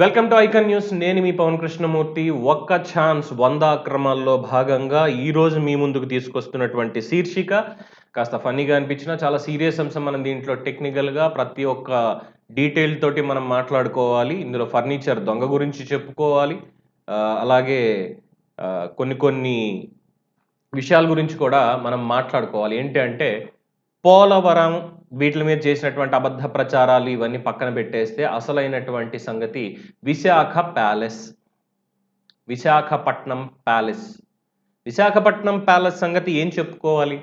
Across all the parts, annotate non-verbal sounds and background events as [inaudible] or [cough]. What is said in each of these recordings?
Welcome to icon news. నేను మీ పవన్ కృష్ణమూర్తి. ఒక్క chance వంద అక్రమాల్లో భాగంగా ఈరోజు మీ ముందుకు తీసుకొస్తున్నటువంటి శీర్షిక. కాస్త ఫన్నీగా అనిపించిన చాలా సీరియస్ అంశం మనం దీంట్లో టెక్నికల్గా ప్రతి ఒక్క డీటెయిల్ తోటి మనం మాట్లాడుకోవాలి. ఇందులో ఫర్నిచర్ దొంగ గురించి చెప్పుకోవాలి. అలాగే కొన్ని కొన్ని విషయాల గురించి కూడా మనం మాట్లాడుకోవాలి. ఏంటి అంటే పోలవరం వీటి మీద చేసినటువంటి అబద్ధ ప్రచారాలు ఇవన్నీ పక్కన పెట్టేస్తే అసలైనటువంటి సంగతి Visakha palace Visakhapatnam palace. Visakhapatnam palace సంగతి ఏం చెప్పుకోవాలి?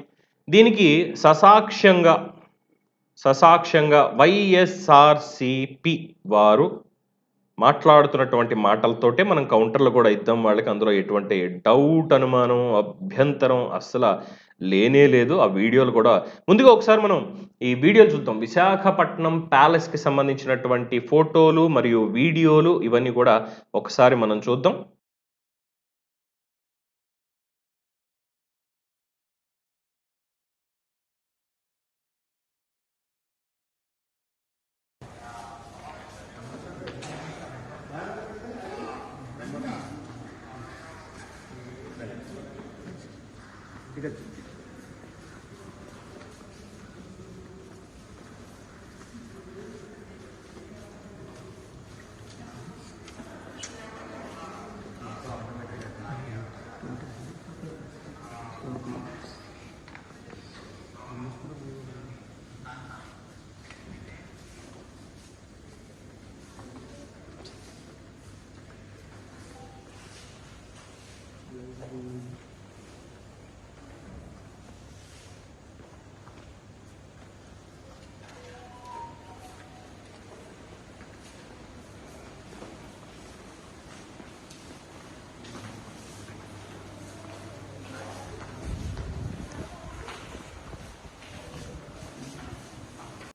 దీనికి ససాక్ష్యంగా ససాక్ష్యంగా వైఎస్ఆర్సిపి వారు మాట్లాడుతున్నటువంటి మాటలతోటే మనం కౌంటర్లు కూడా ఇద్దాం. వాళ్ళకి అందులో ఎటువంటి డౌట్ అనుమానం అభ్యంతరం అస్సలు లేనే లేదు. ఆ వీడియోలు కూడా ముందుగా ఒకసారి మనం ఈ వీడియోలు చూద్దాం. విశాఖపట్నం ప్యాలెస్కి సంబంధించినటువంటి ఫోటోలు మరియు వీడియోలు ఇవన్నీ కూడా ఒకసారి మనం చూద్దాం. Fíjate.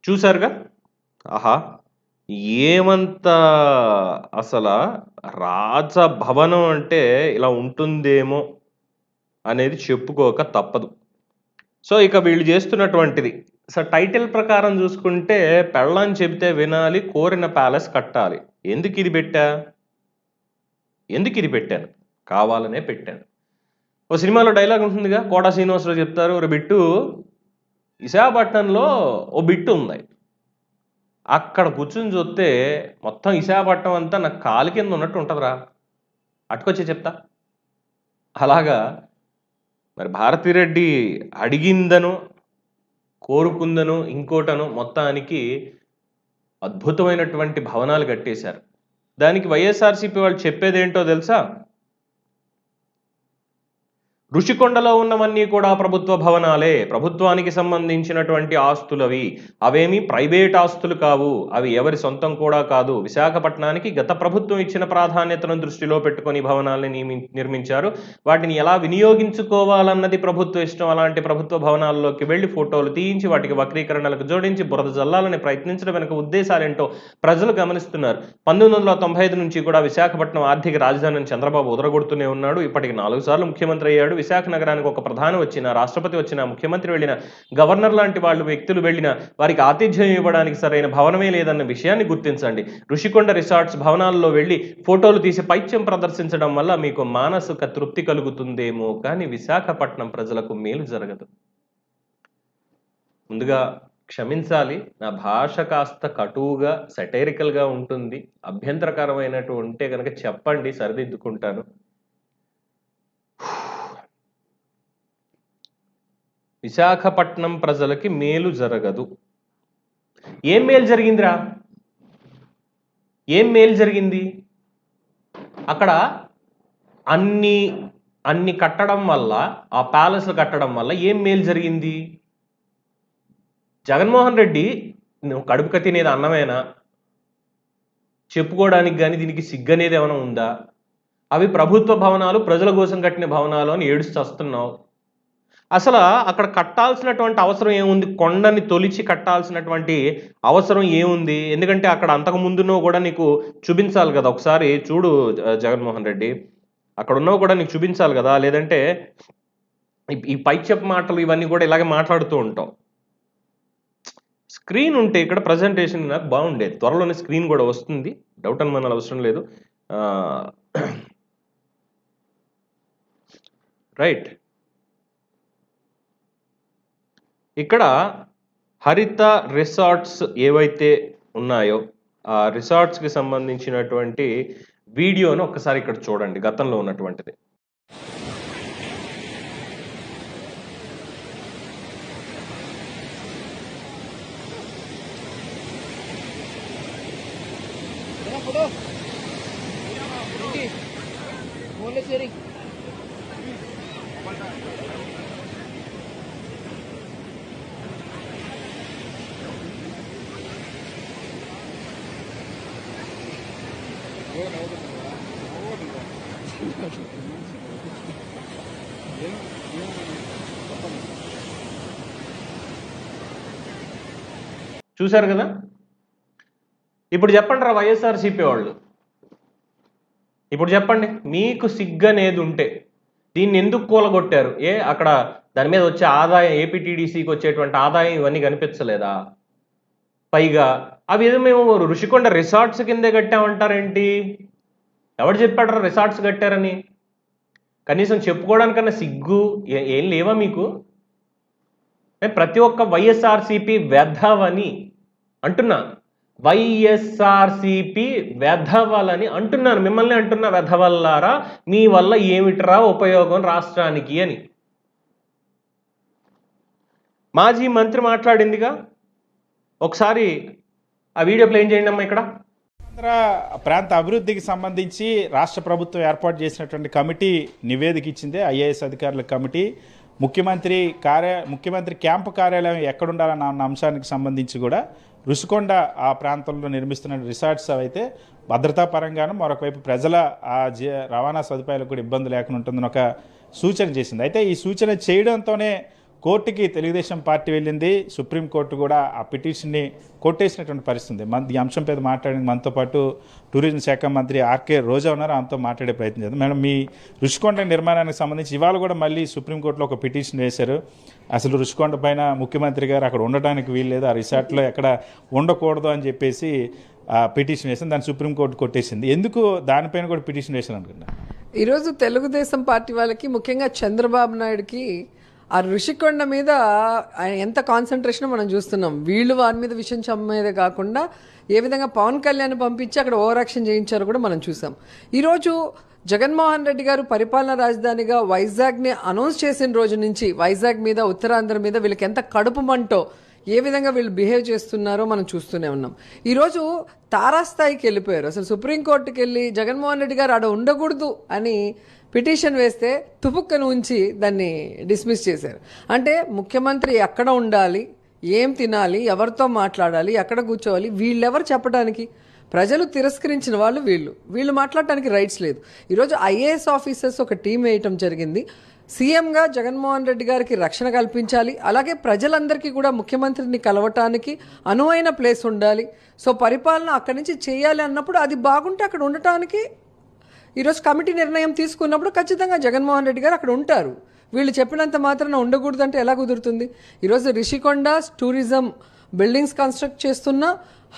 చూసారుగా ఆహా ఏమంత అసలు రాజభవనం అంటే ఇలా ఉంటుందేమో అనేది చెప్పుకోక తప్పదు. సో ఇక వీళ్ళు చేస్తున్నటువంటిది. సో టైటిల్ ప్రకారం చూసుకుంటే పెళ్ళని చెబితే వినాలి కోరిన ప్యాలెస్ కట్టాలి. ఎందుకు ఇది పెట్టా? ఎందుకు ఇది పెట్టాను? కావాలనే పెట్టాను. ఓ సినిమాలో డైలాగ్ ఉంటుందిగా కోట శ్రీనివాసరావు చెప్తారు ఒక బిట్టు విశాఖపట్నంలో ఓ బిట్టు ఉంది. అక్కడ కూర్చుని చూస్తే మొత్తం విశాఖపట్నం అంతా నాకు కాలు కింద ఉన్నట్టు ఉంటుందిరా. అటుకొచ్చి చెప్తా. అలాగా మరి భారతిరెడ్డి అడిగిందను కోరుకుందను ఇంకోటను మొత్తానికి అద్భుతమైనటువంటి భవనాలు కట్టేశారు. దానికి వైఎస్ఆర్సీపీ వాళ్ళు చెప్పేదేంటో తెలుసా? ఋషికొండలో ఉన్నవన్నీ కూడా ప్రభుత్వ భవనాలే. ప్రభుత్వానికి సంబంధించినటువంటి ఆస్తులవి. అవేమి ప్రైవేట్ ఆస్తులు కావు. అవి ఎవరి సొంతం కూడా కాదు. విశాఖపట్నానికి గత ప్రభుత్వం ఇచ్చిన ప్రాధాన్యతను దృష్టిలో పెట్టుకొని భవనాల్ని నియమి నిర్మించారు. వాటిని ఎలా వినియోగించుకోవాలన్నది ప్రభుత్వ ఇష్టం. అలాంటి ప్రభుత్వ భవనాల్లోకి వెళ్ళి ఫోటోలు తీయించి వాటికి వక్రీకరణలకు జోడించి బురద జల్లాలని ప్రయత్నించడం వెనుక ఉద్దేశాలేంటో ప్రజలు గమనిస్తున్నారు. పంతొమ్మిది వందల తొంభై ఐదు నుంచి కూడా విశాఖపట్నం ఆర్థిక రాజధానిని చంద్రబాబు ఉదరగొడుతూనే ఉన్నాడు. ఇప్పటికి నాలుగు సార్లు ముఖ్యమంత్రి అయ్యాడు. విశాఖ నగరానికి ఒక ప్రధాని వచ్చిన రాష్ట్రపతి వచ్చిన ముఖ్యమంత్రి వెళ్ళిన గవర్నర్ లాంటి వాళ్ళు వ్యక్తులు వెళ్ళిన వారికి ఆతిథ్యం ఇవ్వడానికి సరైన భవనమే లేదన్న విషయాన్ని గుర్తించండి. ఋషికొండ రిసార్ట్స్ భవనాల్లో వెళ్ళి ఫోటోలు తీసి పైత్యం ప్రదర్శించడం వల్ల మీకు మానసిక తృప్తి కలుగుతుందేమో కానీ విశాఖపట్నం ప్రజలకు మేలు జరగదు. ముందుగా క్షమించాలి. నా భాష కాస్త కటువుగా సెటైరికల్గా ఉంటుంది. అభ్యంతరకరమైనట్టు ఉంటే కనుక చెప్పండి సరిదిద్దుకుంటాను. విశాఖపట్నం ప్రజలకి మేలు జరగదు. ఏం మేలు జరిగిందిరా? ఏం మేలు జరిగింది? అక్కడ అన్ని అన్ని కట్టడం వల్ల ఆ ప్యాలెస్లు కట్టడం వల్ల ఏం మేలు జరిగింది? జగన్మోహన్ రెడ్డి నువ్వు కడుపుక తినేది అన్నమేనా? చెప్పుకోవడానికి కానీ దీనికి సిగ్గు అనేది ఏమైనా ఉందా? అవి ప్రభుత్వ భవనాలు ప్రజల కోసం కట్టిన భవనాలు అని ఏడుస్తూ వస్తున్నావు. అసలు అక్కడ కట్టాల్సినటువంటి అవసరం ఏముంది? కొండని తొలిచి కట్టాల్సినటువంటి అవసరం ఏముంది? ఎందుకంటే అక్కడ అంతకు ముందునో కూడా నీకు చూపించాలి కదా. ఒకసారి చూడు జగన్మోహన్ రెడ్డి. అక్కడ ఉన్నవి కూడా నీకు చూపించాలి కదా. లేదంటే ఈ- ఈ పైచెప్ మాటలు ఇవన్నీ కూడా ఇలాగే మాట్లాడుతూ ఉంటాం. స్క్రీన్ ఉంటే ఇక్కడ ప్రజెంటేషన్ నాకు బాగుండేది. త్వరలోనే స్క్రీన్ కూడా వస్తుంది. డౌట్ అనుమానాలు అవసరం లేదు. [clears throat] రైట్. ఇక్కడ హరిత రిసార్ట్స్ ఏవైతే ఉన్నాయో ఆ రిసార్ట్స్కి సంబంధించినటువంటి వీడియోను ఒక్కసారి ఇక్కడ చూడండి గతంలో ఉన్నటువంటిది ఫోన్లో చేరి చూశారు కదా? ఇప్పుడు చెప్పండి రా వైఎస్ఆర్సీపీ వాళ్ళు. ఇప్పుడు చెప్పండి మీకు సిగ్గనేది ఉంటే దీన్ని ఎందుకు కూలగొట్టారు? ఏ అక్కడ దాని మీద వచ్చే ఆదాయం ఏపీటీడీసీకి వచ్చేటువంటి ఆదాయం ఇవన్నీ కనిపించలేదా? పైగా అవి ఏదో మేము ఋషికొండ రిసార్ట్స్ కిందే కట్టామంటారేంటి? ఎవరు చెప్పాడరా రిసార్ట్స్ కట్టారని? కనీసం చెప్పుకోవడానికన్నా సిగ్గు? ఏం లేవా మీకు? ప్రతి ఒక్క వైఎస్ఆర్సీపీ వ్యర్థవని అంటున్నా. వైఎస్ఆర్సీపీ వెధవలని అంటున్నాను. మిమ్మల్ని అంటున్నా వెధవల్లారా మీ వల్ల ఏమిట్రా ఉపయోగం రాష్ట్రానికి అని. మాజీ మంత్రి మాట్లాడిందిగా. ఒకసారి ఆ వీడియో ప్లేన్ చేయండి అమ్మా ఇక్కడ. ఆంధ్ర ప్రాంత అభివృద్ధికి సంబంధించి రాష్ట్ర ప్రభుత్వం ఏర్పాటు చేసినటువంటి కమిటీ నివేదిక ఇచ్చింది ఐఏఎస్ అధికారుల కమిటీ. ముఖ్యమంత్రి కార్య ముఖ్యమంత్రి క్యాంపు కార్యాలయం ఎక్కడుండాలన్న అంశానికి సంబంధించి కూడా రుషికొండ ఆ ప్రాంతంలో నిర్మిస్తున్న రిసార్ట్స్ అయితే భద్రతా పరంగాను మరొక వైపు ప్రజల ఆ జీ రవాణా సదుపాయాలకు కూడా ఇబ్బంది లేకుండా ఉంటుందని ఒక సూచన చేసింది. అయితే ఈ సూచన చేయడంతోనే కోర్టుకి తెలుగుదేశం పార్టీ వెళ్ళింది సుప్రీంకోర్టు కూడా ఆ పిటిషన్ని కొట్టేసినటువంటి పరిస్థితి ఉంది మన ఈ అంశం మీద మాట్లాడింది మనతో పాటు టూరిజం శాఖ మంత్రి ఆర్కే రోజా ఉన్నారు ఆమెతో మాట్లాడే ప్రయత్నం చేద్దాం. మేడం మీ రుషికొండ నిర్మాణానికి సంబంధించి ఇవాళ కూడా మళ్ళీ సుప్రీంకోర్టులో ఒక పిటిషన్ వేశారు. అసలు రుషికొండ పైన ముఖ్యమంత్రి గారు అక్కడ ఉండటానికి వీల్లేదు ఆ రిసార్ట్లో ఎక్కడ ఉండకూడదు అని చెప్పేసి ఆ పిటిషన్ వేసింది దాన్ని సుప్రీంకోర్టు కొట్టేసింది. ఎందుకు దానిపైన కూడా పిటిషన్ వేశారు అనుకుంటా ఈరోజు తెలుగుదేశం పార్టీ వాళ్ళకి ముఖ్యంగా చంద్రబాబు నాయుడుకి ఆ ఋషికొండ మీద ఆయన ఎంత కాన్సన్ట్రేషన్ మనం చూస్తున్నాం. వీళ్ళు వారి మీద విషయం చమ్మేదే కాకుండా ఏ విధంగా పవన్ కళ్యాణ్ పంపించి అక్కడ ఓవర్ యాక్షన్ చేయించారో కూడా మనం చూసాం. ఈరోజు జగన్మోహన్ రెడ్డి గారు పరిపాలనా రాజధానిగా వైజాగ్ని అనౌన్స్ చేసిన రోజు నుంచి వైజాగ్ మీద ఉత్తరాంధ్ర మీద వీళ్ళకి ఎంత కడుపు మంటో ఏ విధంగా వీళ్ళు బిహేవ్ చేస్తున్నారో మనం చూస్తూనే ఉన్నాం. ఈరోజు తారాస్థాయికి వెళ్ళిపోయారు. అసలు సుప్రీంకోర్టుకి వెళ్ళి జగన్మోహన్ రెడ్డి గారు ఆడ ఉండకూడదు అని పిటిషన్ వేస్తే తుపుక్కను ఉంచి దాన్ని డిస్మిస్ చేశారు. అంటే ముఖ్యమంత్రి ఎక్కడ ఉండాలి ఏం తినాలి ఎవరితో మాట్లాడాలి ఎక్కడ కూర్చోవాలి వీళ్ళెవరు చెప్పడానికి? ప్రజలు తిరస్కరించిన వాళ్ళు వీళ్ళు. వీళ్ళు మాట్లాడటానికి రైట్స్ లేదు. ఈరోజు ఐఏఎస్ ఆఫీసర్స్ ఒక టీం వేయటం జరిగింది. సీఎంగా జగన్మోహన్ రెడ్డి గారికి రక్షణ కల్పించాలి. అలాగే ప్రజలందరికీ కూడా ముఖ్యమంత్రిని కలవటానికి అనువైన ప్లేస్ ఉండాలి. సో పరిపాలన అక్కడి నుంచి చేయాలి అన్నప్పుడు అది బాగుంటే అక్కడ ఉండటానికి ఈరోజు కమిటీ నిర్ణయం తీసుకున్నప్పుడు ఖచ్చితంగా జగన్మోహన్ రెడ్డి గారు అక్కడ ఉంటారు. వీళ్ళు చెప్పినంత మాత్రాన ఉండకూడదంటే ఎలా కుదురుతుంది? ఈరోజు రిషికొండ టూరిజం బిల్డింగ్స్ కన్స్ట్రక్ట్ చేస్తున్న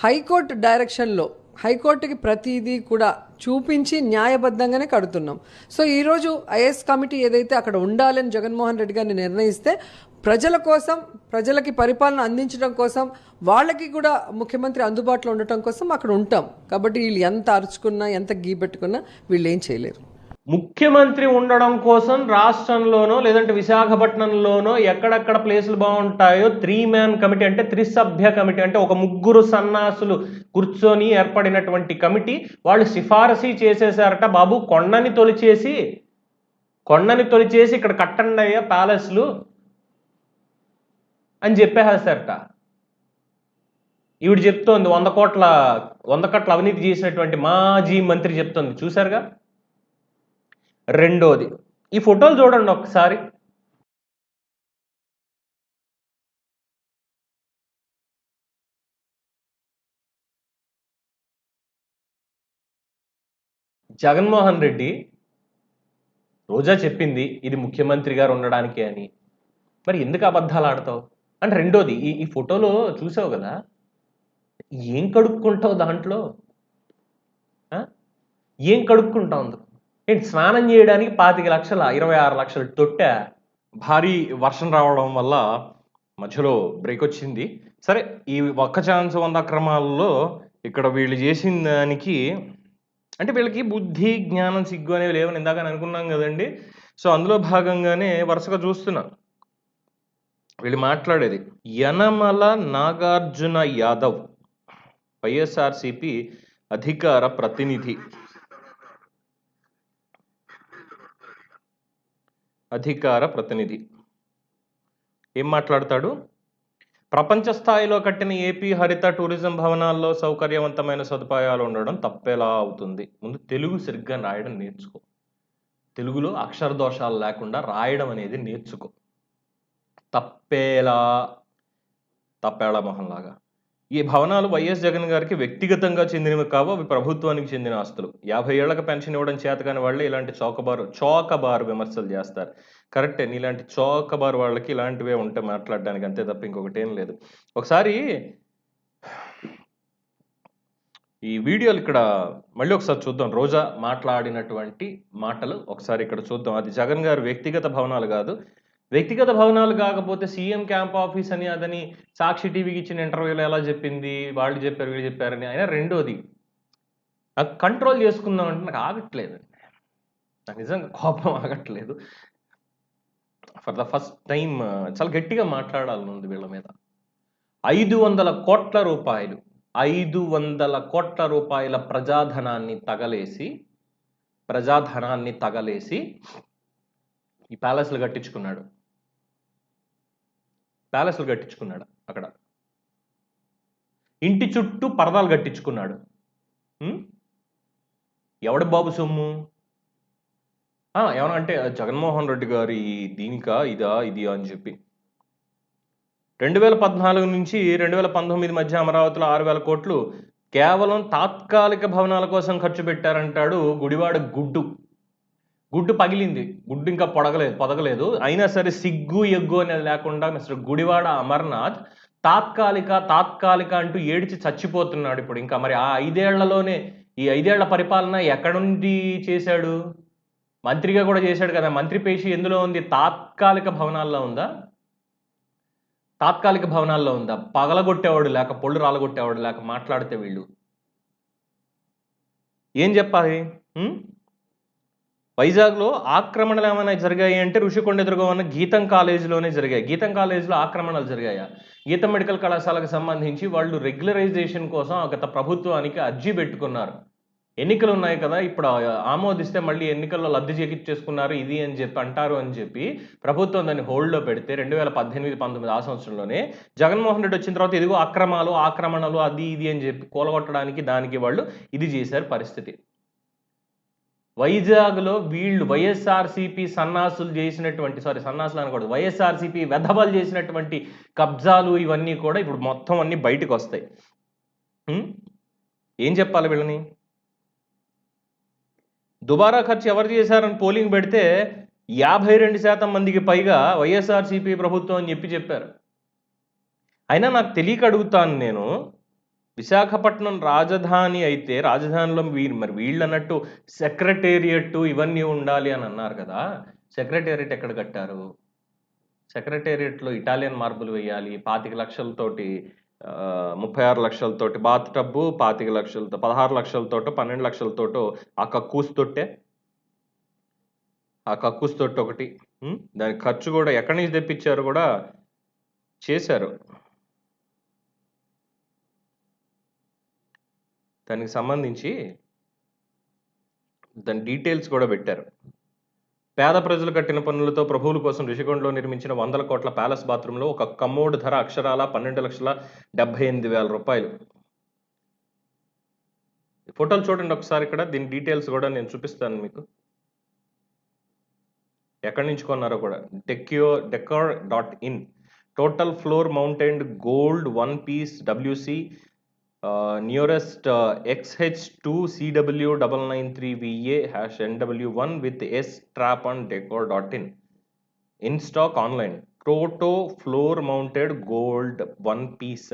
హైకోర్టు డైరెక్షన్లో హైకోర్టుకి ప్రతిదీ కూడా చూపించి న్యాయబద్ధంగానే కడుతున్నాం. సో ఈరోజు ఐఏఎస్ కమిటీ ఏదైతే అక్కడ ఉండాలని జగన్మోహన్ రెడ్డి గారిని నిర్ణయిస్తే ప్రజల కోసం ప్రజలకి పరిపాలన అందించడం కోసం వాళ్ళకి కూడా ముఖ్యమంత్రి అందుబాటులో ఉండటం కోసం అక్కడ ఉంటాం. కాబట్టి వీళ్ళు ఎంత అరుచుకున్నా ఎంత గీ పెట్టుకున్నా వీళ్ళు ఏం చేయలేరు. ముఖ్యమంత్రి ఉండడం కోసం రాష్ట్రంలోనో లేదంటే విశాఖపట్నంలోనో ఎక్కడెక్కడ ప్లేసులు బాగుంటాయో త్రీ మ్యాన్ కమిటీ అంటే త్రిసభ్య కమిటీ అంటే ఒక ముగ్గురు సన్నాసులు కూర్చొని ఏర్పడినటువంటి కమిటీ వాళ్ళు సిఫారసు చేసేసారట బాబు. కొండని తొలిచేసి కొండని తొలిచేసి ఇక్కడ కట్టండి అయ్యా ప్యాలెస్లు అని చెప్పేసేసారట. ఈవిడ చెప్తోంది వంద కోట్ల వంద కోట్ల అవినీతి చేసినటువంటి మాజీ మంత్రి చెప్తోంది. చూశారుగా? రెండోది ఈ ఫోటోలు చూడండి ఒకసారి జగన్మోహన్ రెడ్డి రోజా చెప్పింది ఇది ముఖ్యమంత్రి గారు ఉండడానికి అని. మరి ఎందుకు అబద్ధాలు ఆడతావు? అండ్ రెండోది ఈ ఈ ఫోటోలో చూసావు కదా? ఏం కడుక్కుంటావు దాంట్లో? ఏం కడుక్కుంటావు అందులో? ఏంటి స్నానం చేయడానికి పాతిక లక్షల ఇరవై ఆరు లక్షల తొట్ట భారీ వర్షం రావడం వల్ల మధ్యలో బ్రేక్ వచ్చింది. సరే ఈ ఒక్క ఛాన్స్ వంద అక్రమాల్లో ఇక్కడ వీళ్ళు చేసిన దానికి అంటే వీళ్ళకి బుద్ధి జ్ఞానం సిగ్గు అనేవి లేవని ఇందాక అనుకున్నాం కదండి. సో అందులో భాగంగానే వరుసగా చూస్తున్నాను వీళ్ళు మాట్లాడేది యనమల నాగార్జున యాదవ్ వైఎస్ఆర్సిపి అధికార ప్రతినిధి. అధికార ప్రతినిధి. ఏం మాట్లాడతాడు? ప్రపంచ స్థాయిలో కట్టిన ఏపీ హరిత టూరిజం భవనాల్లో సౌకర్యవంతమైన సదుపాయాలు ఉండడం తప్పేలా అవుతుంది. ముందు తెలుగు సరిగ్గా రాయడం నేర్చుకో. తెలుగులో అక్షర దోషాలు లేకుండా రాయడం అనేది నేర్చుకో. తప్పేలా తప్పేలా మొహంలాగా. ఈ భవనాలు వైఎస్ జగన్ గారికి వ్యక్తిగతంగా చెందినవి కావు అవి ప్రభుత్వానికి చెందిన ఆస్తులు. యాభై ఏళ్ళకు పెన్షన్ ఇవ్వడం చేతకాని వాళ్ళే ఇలాంటి చౌకబారు చౌకబారు విమర్శలు చేస్తారు. కరెక్టే నీలాంటి చౌకబారు వాళ్ళకి ఇలాంటివే ఉంటే మాట్లాడడానికి అంతే తప్ప ఇంకొకటి ఏం లేదు. ఒకసారి ఈ వీడియోలు ఇక్కడ మళ్ళీ ఒకసారి చూద్దాం. రోజా మాట్లాడినటువంటి మాటలు ఒకసారి ఇక్కడ చూద్దాం. అది జగన్ గారు వ్యక్తిగత భవనాలు కాదు వ్యక్తిగత భవనాలు కాకపోతే సీఎం క్యాంప్ ఆఫీస్ అని అదని సాక్షి టీవీకి ఇచ్చిన ఇంటర్వ్యూలో ఎలా చెప్పింది వాళ్ళు చెప్పారు వీళ్ళు చెప్పారని. అయినా రెండోది నాకు కంట్రోల్ చేసుకుందాం అంటే నాకు ఆగట్లేదు. నాకు నిజంగా కోపం ఆగట్లేదు. ఫర్ ద ఫస్ట్ టైం చాలా గట్టిగా మాట్లాడాలని ఉంది వీళ్ళ మీద. ఐదు వందల కోట్ల రూపాయలు ఐదు వందల కోట్ల రూపాయల ప్రజాధనాన్ని తగలేసి ప్రజాధనాన్ని తగలేసి ఈ ప్యాలెస్లు కట్టించుకున్నాడు. ప్యాలెస్లు కట్టించుకున్నాడు అక్కడ. ఇంటి చుట్టూ పరదాలు కట్టించుకున్నాడు. ఎవడు బాబు సొమ్ము? ఆ, ఏమన్నా అంటే జగన్మోహన్ రెడ్డి గారి దీనికా ఇదా ఇది అని చెప్పి. రెండు వేల పద్నాలుగు నుంచి రెండు వేల పంతొమ్మిది మధ్య అమరావతిలో ఆరు వేల కోట్లు కేవలం తాత్కాలిక భవనాల కోసం ఖర్చు పెట్టారంటాడు గుడివాడ గుడ్డు. గుడ్డు పగిలింది. గుడ్డు ఇంకా పొడగలేదు పొదగలేదు. అయినా సరే సిగ్గు ఎగ్గు అనేది లేకుండా మిస్టర్ గుడివాడ అమర్నాథ్ తాత్కాలిక తాత్కాలిక అంటూ ఏడిచి చచ్చిపోతున్నాడు ఇప్పుడు. ఇంకా మరి ఆ ఐదేళ్ళలోనే ఈ ఐదేళ్ళ పరిపాలన ఎక్కడ నుండి చేశాడు? మంత్రిగా కూడా చేశాడు కదా. మంత్రి పేషి ఎందులో ఉంది? తాత్కాలిక భవనాల్లో ఉందా? తాత్కాలిక భవనాల్లో ఉందా? పగలగొట్టేవాడు లేక పొళ్ళు రాలగొట్టేవాడు లేక మాట్లాడితే వీళ్ళు. ఏం చెప్పాలి? వైజాగ్లో ఆక్రమణలు ఏమైనా జరిగాయి అంటే ఋషికొండ ఎదురుగా ఉన్న గీతం కాలేజీలోనే జరిగాయి. గీతం కాలేజీలో ఆక్రమణలు జరిగాయా? గీతం మెడికల్ కళాశాలకు సంబంధించి వాళ్ళు రెగ్యులరైజేషన్ కోసం గత ప్రభుత్వానికి అర్జీ పెట్టుకున్నారు. ఎన్నికలు ఉన్నాయి కదా ఇప్పుడు ఆమోదిస్తే మళ్ళీ ఎన్నికల్లో లబ్ధి చేకూర్చేసుకున్నారు ఇది అని చెప్పి అంటారు అని చెప్పి ప్రభుత్వం దాన్ని హోల్డ్లో పెడితే రెండు వేల పద్దెనిమిది పంతొమ్మిది ఆ సంవత్సరంలోనే జగన్మోహన్ రెడ్డి వచ్చిన తర్వాత ఇదిగో అక్రమాలు ఆక్రమణలు అది ఇది అని చెప్పి కూలగొట్టడానికి దానికి వాళ్ళు ఇది చేశారు పరిస్థితి. వైజాగ్లో వీళ్ళు వైఎస్ఆర్సీపీ సన్నాసులు చేసినటువంటి సారీ సన్నాసులు అనకూడదు వైఎస్ఆర్సీపీ వెధవలు చేసినటువంటి కబ్జాలు ఇవన్నీ కూడా ఇప్పుడు మొత్తం అన్ని బయటకు వస్తాయి. ఏం చెప్పాలి వీళ్ళని? దుబారా ఖర్చు ఎవరు చేశారని పోలింగ్ పెడితే యాభై రెండు శాతం మందికి పైగా వైఎస్ఆర్సీపీ ప్రభుత్వం అని చెప్పి చెప్పారు. అయినా నాకు తెలియక అడుగుతాను నేను విశాఖపట్నం రాజధాని అయితే రాజధానిలో వీళ్ళు మరి వీళ్ళు అన్నట్టు సెక్రటేరియట్ ఇవన్నీ ఉండాలి అని అన్నారు కదా. సెక్రటేరియట్ ఎక్కడ కట్టారు? సెక్రటేరియట్లో ఇటాలియన్ మార్బుల్ వేయాలి పాతిక లక్షలతోటి ముప్పై ఆరు లక్షలతోటి బాత్ టబ్బు పాతిక లక్షలతో పదహారు లక్షలతోటో పన్నెండు లక్షలతోటో ఆ కక్కూస్ తొట్టే? ఆ కక్కూస్ తొట్టి ఒకటి దాని ఖర్చు కూడా ఎక్కడి నుంచి తెప్పించారు కూడా? చేశారు. దానికి సంబంధించి దాని డీటెయిల్స్ కూడా పెట్టారు. పేద ప్రజలు కట్టిన పనులతో ప్రభువుల కోసం రిషికొండలో నిర్మించిన వందల కోట్ల ప్యాలెస్ బాత్రూంలో ఒక కమోడ్ ధర అక్షరాల పన్నెండు లక్షల డెబ్బై ఎనిమిది వేల రూపాయలు. ఫోటోలు చూడండి ఒకసారి ఇక్కడ దీని డీటెయిల్స్ కూడా నేను చూపిస్తాను మీకు. ఎక్కడి నుంచి కొన్నారో కూడా. Deco decor dot in total floor mountain gold one piece WC nearest XH two CW double nine three VA hash NW one with S trap and decor dot in in stock online proto floor mounted gold one piece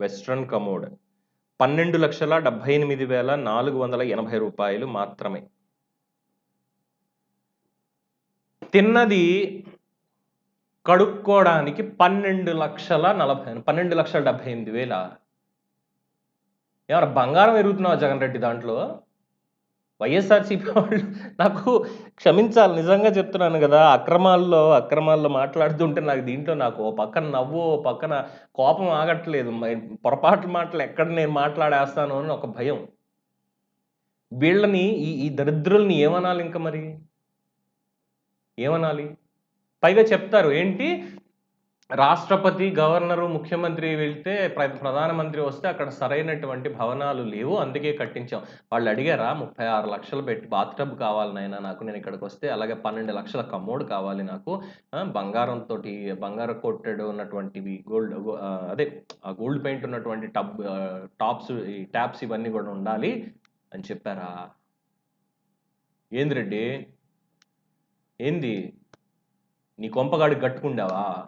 western commode పన్నెండు లక్షల డెబ్బై ఎనిమిది వేల నాలుగు వందల ఎనభై రూపాయలు మాత్రమే. తిన్నది కడుక్కోవడానికి పన్నెండు లక్షల నలభై పన్నెండు లక్షల డెబ్బై ఎనిమిది వేల ఏమన్నా బంగారం ఎరుగుతున్నావా జగన్ రెడ్డి దాంట్లో? వైఎస్ఆర్సీపీ వాళ్ళు నాకు క్షమించాలి నిజంగా చెప్తున్నాను కదా. అక్రమాల్లో అక్రమాల్లో మాట్లాడుతుంటే నాకు దీంట్లో నాకు ఓ పక్కన నవ్వు ఓ పక్కన కోపం ఆగట్లేదు. పొరపాటు మాటలు ఎక్కడ నేను మాట్లాడేస్తాను అని ఒక భయం. వీళ్ళని ఈ ఈ దరిద్రుల్ని ఏమనాలి ఇంకా మరి? ఏమనాలి? పైగా చెప్తారు ఏంటి? రాష్ట్రపతి గవర్నరు ముఖ్యమంత్రి వెళ్తే ప్ర- ప్రధానమంత్రి వస్తే అక్కడ సరైనటువంటి భవనాలు లేవు. అందుకే కట్టించాం. వాళ్ళు అడిగారా ముప్పై ఆరు లక్షలు పెట్టి బాత్టబ్ కావాలి నాయన నాకు నేను ఇక్కడికి వస్తే. అలాగే పన్నెండు లక్షల కమ్మోడ్ కావాలి నాకు. బంగారంతో బంగారం కొట్టెడ్ ఉన్నటువంటివి గోల్డ్ అదే ఆ గోల్డ్ పెయింట్ ఉన్నటువంటి టబ్ టాప్స్ ఈ ట్యాప్స్ ఇవన్నీ కూడా ఉండాలి అని చెప్పారా? ఏంది రెడ్డి? ఏంది? నీ కొంపగాడికి కట్టుకుండావా?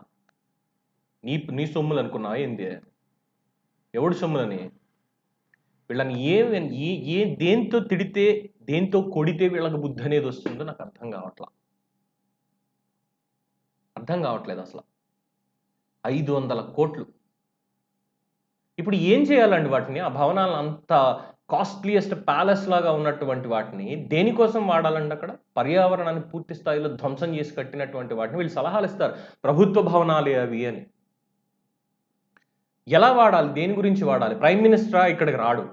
నీ నీ సొమ్ములు అనుకున్నా ఏంది? ఎవడు సొమ్ములని? వీళ్ళని ఏ ఏ దేంతో తిడితే దేంతో కొడితే వీళ్ళకి బుద్ధి అనేది వస్తుందో నాకు అర్థం కావట్లా. అర్థం కావట్లేదు అసలు. ఐదు వందల కోట్లు. ఇప్పుడు ఏం చేయాలండి వాటిని? ఆ భవనాలు అంత కాస్ట్లీయెస్ట్ ప్యాలెస్ లాగా ఉన్నటువంటి వాటిని దేనికోసం వాడాలండి అక్కడ? పర్యావరణాన్ని పూర్తి స్థాయిలో ధ్వంసం చేసి కట్టినటువంటి వాటిని వీళ్ళు సలహాలు ఇస్తారు. ప్రభుత్వ భవనాలే అవి అని. ఎలా వాడాలి? దేని గురించి వాడాలి? ప్రైమ్ మినిస్టరా ఇక్కడికి రాడు.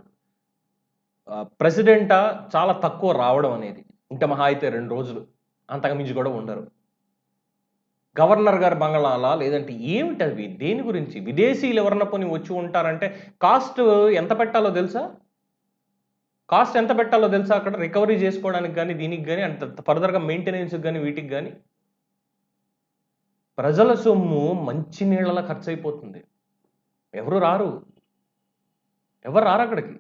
ప్రెసిడెంటా చాలా తక్కువ రావడం అనేది. ఉంటే మహా అయితే రెండు రోజులు. అంతకు మించి కూడా ఉండరు. గవర్నర్ గారి బంగళాలా లేదంటే ఏమిటి అవి? దేని గురించి? విదేశీయులు ఎవరన్నా పోని వచ్చి ఉంటారంటే కాస్ట్ ఎంత పెట్టాలో తెలుసా? కాస్ట్ ఎంత పెట్టాలో తెలుసా అక్కడ? రికవరీ చేసుకోవడానికి కానీ దీనికి కానీ అంత ఫర్దర్గా మెయింటెనెన్స్కి కానీ వీటికి కానీ ప్రజల సొమ్ము మంచి నీళ్ళలా ఖర్చు అయిపోతుంది. ఎవరు రారు? ఎవరు రారు అక్కడికి?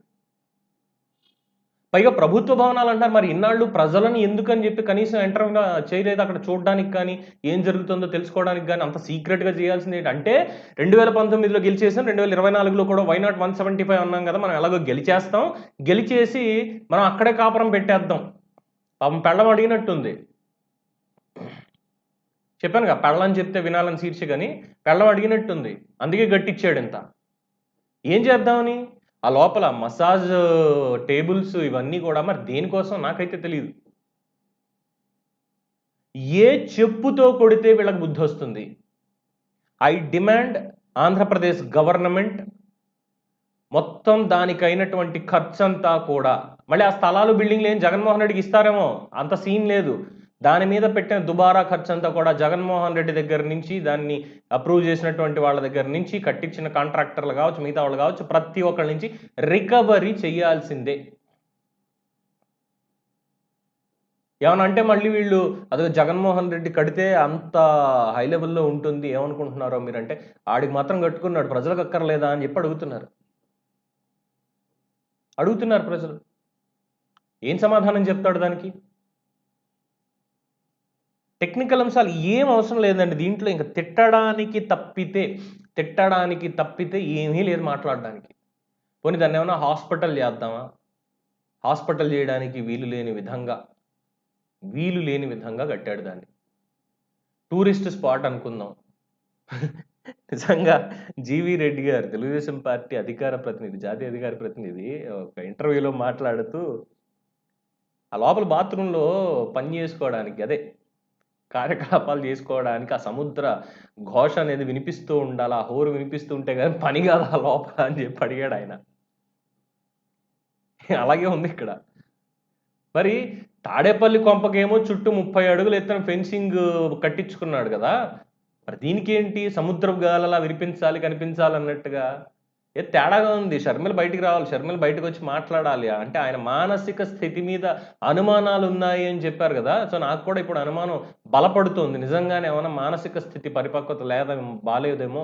పైగా ప్రభుత్వ భవనాలు అంటారు. మరి ఇన్నాళ్ళు ప్రజలను ఎందుకని చెప్పి కనీసం ఎంటర్ చేయలేదు అక్కడ చూడడానికి కానీ ఏం జరుగుతుందో తెలుసుకోవడానికి కానీ అంత సీక్రెట్గా చేయాల్సింది అంటే రెండు వేల పంతొమ్మిదిలో గెలిచేసాం. రెండు వేల ఇరవై నాలుగులో కూడా why not one seventy five అన్నాం కదా మనం ఎలాగో గెలిచేస్తాం. గెలిచేసి మనం అక్కడే కాపురం పెట్టేద్దాం. పాపం పెళ్ళం అడిగినట్టుంది. చెప్పాను కదా పెళ్ళని చెప్తే వినాలని శీర్షికని పెళ్ళం అడిగినట్టుంది. అందుకే గట్టిచ్చాడు ఇంత. ఏం చేద్దామని? ఆ లోపల మసాజ్ టేబుల్స్ ఇవన్నీ కూడా మరి దేనికోసం నాకైతే తెలియదు ఏ చెప్పుతో కొడితే వీళ్ళకి బుద్ధి వస్తుంది? ఐ డిమాండ్ ఆంధ్రప్రదేశ్ గవర్నమెంట్ మొత్తం దానికైనటువంటి ఖర్చంతా కూడా. మళ్ళీ ఆ స్థలాలు బిల్డింగ్లు ఏం జగన్మోహన్ రెడ్డికి ఇస్తారేమో? అంత సీన్ లేదు. దాని మీద పెట్టిన దుబారా ఖర్చు అంతా కూడా జగన్మోహన్ రెడ్డి దగ్గర నుంచి దాన్ని అప్రూవ్ చేసినటువంటి వాళ్ళ దగ్గర నుంచి కట్టించిన కాంట్రాక్టర్లు కావచ్చు మిగతా వాళ్ళు కావచ్చు ప్రతి ఒక్కరి నుంచి రికవరీ చేయాల్సిందే. ఏమన్నా అంటే మళ్ళీ వీళ్ళు అదే జగన్మోహన్ రెడ్డి కడితే అంత హై లెవెల్లో ఉంటుంది ఏమనుకుంటున్నారో మీరంటే ఆడికి మాత్రం కట్టుకున్నాడు ప్రజలకు అక్కర్లేదా అని చెప్పి అడుగుతున్నారు. అడుగుతున్నారు ప్రజలు. ఏం సమాధానం చెప్తాడు దానికి? టెక్నికల్ అంశాలు ఏం అవసరం లేదండి. దీంట్లో ఇంకా తిట్టడానికి తప్పితే తిట్టడానికి తప్పితే ఏమీ లేదు మాట్లాడడానికి. పోనీ దాన్ని ఏమైనా హాస్పిటల్ చేద్దామా? హాస్పిటల్ చేయడానికి వీలు లేని విధంగా వీలు లేని విధంగా కట్టాడు దాన్ని. టూరిస్ట్ స్పాట్ అనుకుందాం. నిజంగా జీవి రెడ్డి గారు తెలుగుదేశం పార్టీ అధికార ప్రతినిధి జాతీయ అధికార ప్రతినిధి ఒక ఇంటర్వ్యూలో మాట్లాడుతూ ఆ లోపల బాత్రూంలో పని చేసుకోవడానికి అదే కార్యకలాపాలు చేసుకోవడానికి ఆ సముద్ర ఘోష అనేది వినిపిస్తూ ఉండాలి ఆ హోరు వినిపిస్తూ ఉంటే కానీ పని కాదు ఆ లోపల అని చెప్పి అడిగాడు ఆయన. అలాగే ఉంది ఇక్కడ. మరి తాడేపల్లి కొంపకేమో చుట్టూ ముప్పై అడుగులు ఎత్తున ఫెన్సింగ్ కట్టించుకున్నాడు కదా. మరి దీనికి ఏంటి సముద్రపు గాలలా వినిపించాలి కనిపించాలి అన్నట్టుగా? ఏ తేడాగా ఉంది? షర్మిల బయటికి రావాలి. షర్మిల బయటకు వచ్చి మాట్లాడాలి. అంటే ఆయన మానసిక స్థితి మీద అనుమానాలు ఉన్నాయి అని చెప్పారు కదా. సో నాకు కూడా ఇప్పుడు అనుమానం బలపడుతుంది. నిజంగానే ఏమైనా మానసిక స్థితి పరిపక్వత లేదా బాగాలేదేమో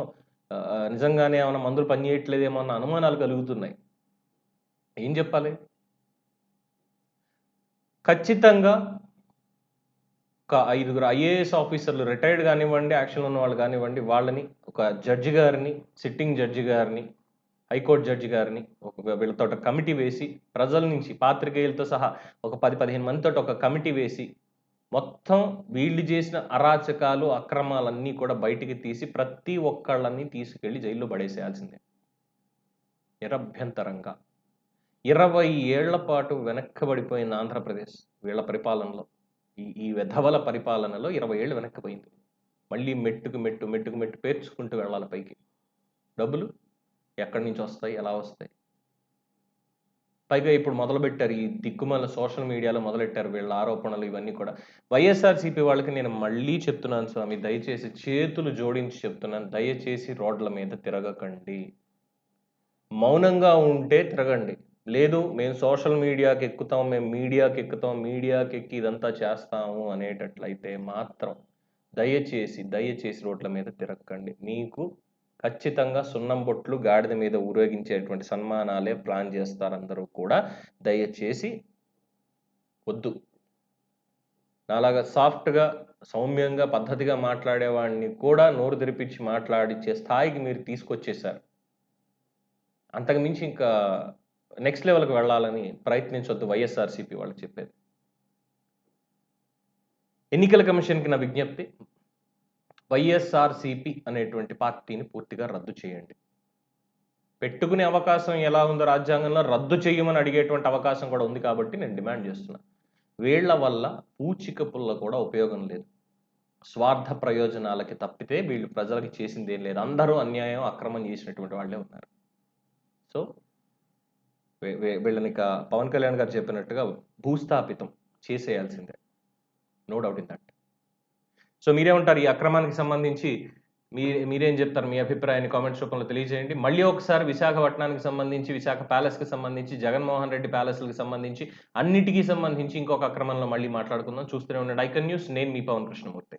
నిజంగానే ఏమైనా మందులు పనిచేయట్లేదేమో అన్న అనుమానాలు కలుగుతున్నాయి. ఏం చెప్పాలి? ఖచ్చితంగా ఒక ఐదుగురు ఐఏఎస్ ఆఫీసర్లు రిటైర్డ్ కానివ్వండి యాక్షన్ ఉన్న వాళ్ళు కానివ్వండి వాళ్ళని ఒక జడ్జి గారిని సిట్టింగ్ జడ్జి గారిని హైకోర్టు జడ్జి గారిని ఒక వీళ్ళతో ఒక కమిటీ వేసి ప్రజల నుంచి పాత్రికేయులతో సహా ఒక పది పదిహేను మందితో ఒక కమిటీ వేసి మొత్తం వీళ్ళు చేసిన అరాచకాలు అక్రమాలన్నీ కూడా బయటికి తీసి ప్రతి ఒక్కళ్ళని తీసుకెళ్ళి జైల్లో పడేసేయాల్సిందే. నిరభ్యంతరంగా. ఇరవై ఏళ్ళ పాటు వెనక్కబడిపోయిన ఆంధ్రప్రదేశ్ వీళ్ళ పరిపాలనలో. ఈ ఈ వెధవల పరిపాలనలో ఇరవై ఏళ్ళు వెనక్కిపోయింది మళ్ళీ మెట్టుకు మెట్టు మెట్టుకు మెట్టు పేర్చుకుంటూ వెళ్ళాలి పైకి. డబ్బులు ఎక్కడి నుంచి వస్తాయి ఎలా వస్తాయి. పైగా ఇప్పుడు మొదలుపెట్టారు ఈ దిక్కుమాల సోషల్ మీడియాలో మొదలెట్టారు వీళ్ళ ఆరోపణలు ఇవన్నీ కూడా. వైఎస్ఆర్సీపీ వాళ్ళకి నేను మళ్ళీ చెప్తున్నాను స్వామి దయచేసి చేతులు జోడించి చెప్తున్నాను దయచేసి రోడ్ల మీద తిరగకండి. మౌనంగా ఉంటే తిరగండి. లేదు మేము సోషల్ మీడియాకి ఎక్కుతాం మేము మీడియాకి ఎక్కుతాం మీడియాకి ఎక్కి ఇదంతా చేస్తాము అనేటట్లయితే మాత్రం దయచేసి దయచేసి రోడ్ల మీద తిరగకండి. మీకు ఖచ్చితంగా సున్నం బొట్లు గాడిద మీద ఊరేగించేటువంటి సన్మానాలే ప్లాన్ చేస్తారు అందరూ కూడా. దయచేసి వద్దు. నాలాగా సాఫ్ట్గా సౌమ్యంగా పద్ధతిగా మాట్లాడేవాడిని కూడా నోరు తెరిపించి మాట్లాడిచ్చే స్థాయికి మీరు తీసుకొచ్చేసారు. అంతకుమించి ఇంకా నెక్స్ట్ లెవెల్కి వెళ్ళాలని ప్రయత్నించొద్దు వైఎస్ఆర్సీపీ వాళ్ళు చెప్పేది. ఎన్నికల కమిషన్కి నా విజ్ఞప్తి. వైఎస్ఆర్సీపీ అనేటువంటి పార్టీని పూర్తిగా రద్దు చేయండి. పెట్టుకునే అవకాశం ఎలా ఉందో రాజ్యాంగంలో రద్దు చేయమని అడిగేటువంటి అవకాశం కూడా ఉంది కాబట్టి నేను డిమాండ్ చేస్తున్నా. వీళ్ళ వల్ల పూచిక పుల్ల కూడా ఉపయోగం లేదు. స్వార్థ ప్రయోజనాలకి తప్పితే వీళ్ళు ప్రజలకి చేసింది ఏం లేదు. అందరూ అన్యాయం అక్రమం చేసినటువంటి వాళ్ళే ఉన్నారు. సో వీళ్ళని ఇక పవన్ కళ్యాణ్ గారు చెప్పినట్టుగా భూస్థాపితం చేసేయాల్సిందే. No doubt in that so మీరేమంటారు ఈ అక్రమానికి సంబంధించి. మీ మీరేం చెప్తారు? మీ అభిప్రాయాన్ని కామెంట్స్ రూపంలో తెలియజేయండి. మళ్ళీ ఒకసారి విశాఖపట్నానికి సంబంధించి విశాఖ ప్యాలెస్కి సంబంధించి జగన్మోహన్ రెడ్డి ప్యాలెస్లకు సంబంధించి అన్నిటికీ సంబంధించి ఇంకొక అక్రమంలో మళ్ళీ మాట్లాడుకుందాం. చూస్తూనే ఉండండి. ఐకన్ న్యూస్ నేను మీ పవన్ కృష్ణమూర్తి.